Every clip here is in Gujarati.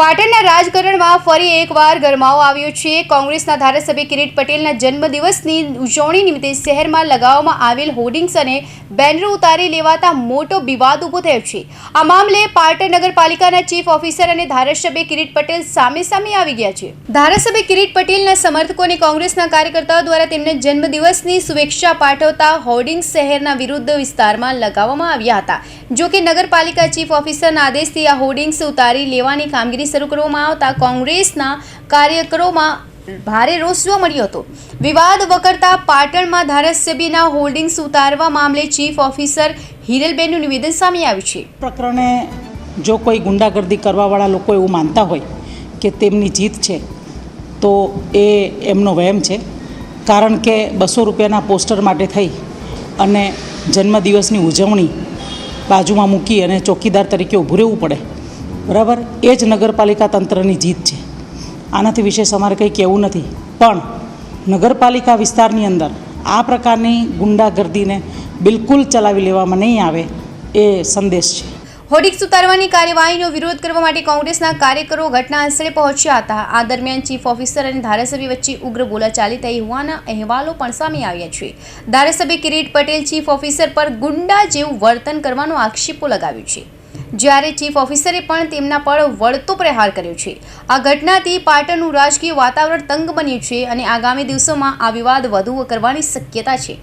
પાટણના રાજકારણમાં ફરી એકવાર ગરમાવો આવ્યો છે. કોંગ્રેસના ધારાસભ્ય કિરીટ પટેલના જન્મદિવસની ઉજવણી નિમિત્તે શહેરમાં લગાવવામાં આવેલ હોર્ડિંગ્સ અને બેનરો ઉતારી લેવાતા મોટો વિવાદ ઊભો થયો છે. આ મામલે પાટણ નગરપાલિકાના ચીફ ઓફિસર અને ધારાસભ્ય કિરીટ પટેલ સામે સામે આવી ગયા છે. ધારાસભ્ય કિરીટ પટેલના સમર્થકોને કોંગ્રેસના કાર્યકર્તાઓ દ્વારા તેમને જન્મદિવસની શુભેચ્છા પાઠવતા હોર્ડિંગ્સ શહેરના વિરુદ્ધ વિસ્તારમાં લગાવવામાં આવ્યા હતા. જો કે નગરપાલિકા ચીફ ઓફિસરના આદેશથી આ હોર્ડિંગ્સ ઉતારી લેવાની કામગીરી શરૂ કરવામાં આવતા કોંગ્રેસના કાર્યકરોમાં ભારે રોષ જોવા મળ્યો હતો. વિવાદ વકરતા પાટણમાં ધારાસભ્યના હોર્ડિંગ્સ ઉતારવા મામલે ચીફ ઓફિસર હિરલબેનનું નિવેદન સામે આવ્યું છે. પ્રકરણે જો કોઈ ગુંડાગર્દી કરવાવાળા લોકો એવું માનતા હોય કે તેમની જીત છે, તો એ એમનો વહેમ છે. કારણ કે બસો રૂપિયાના પોસ્ટર માટે થઈ અને જન્મદિવસની ઉજવણી બાજુમાં મૂકી અને ચોકીદાર તરીકે ઊભું રહેવું પડે. બરાબર? એ જ નગરપાલિકા તંત્રની જીત છે. આનાથી વિશેષ અમારે કંઈ કહેવું નથી. પણ નગરપાલિકા વિસ્તારની અંદર આ પ્રકારની ગુંડાગર્દીને બિલકુલ ચલાવી લેવામાં નહીં આવે એ સંદેશ છે. હોર્ડિંગ્સ સુતારવાની કાર્યવાહીનો વિરોધ કરવા માટે કોંગ્રેસના કાર્યકરો ઘટના સ્થળે પહોંચ્યા હતા. આ દરમિયાન ચીફ ઓફિસર અને ધારાસભ્ય વચ્ચે ઉગ્ર બોલાચાલી થઈ હોવાના અહેવાલો પણ સામે આવ્યા છે. ધારાસભ્ય કિરીટ પટેલ ચીફ ઓફિસર પર ગુંડા જેવું વર્તન કરવાનો આક્ષેપો લગાવ્યો છે. જ્યારે ચીફ ઓફિસરે પણ તેમના પર વળતો પ્રહાર કર્યો છે. આ ઘટનાથી પાટણનું રાજકીય વાતાવરણ તંગ બન્યું છે અને આગામી દિવસોમાં આ વિવાદ વધુ કરવાની શક્યતા છે.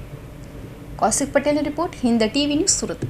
કૌશિક પટેલનો report Hind TV news Surat.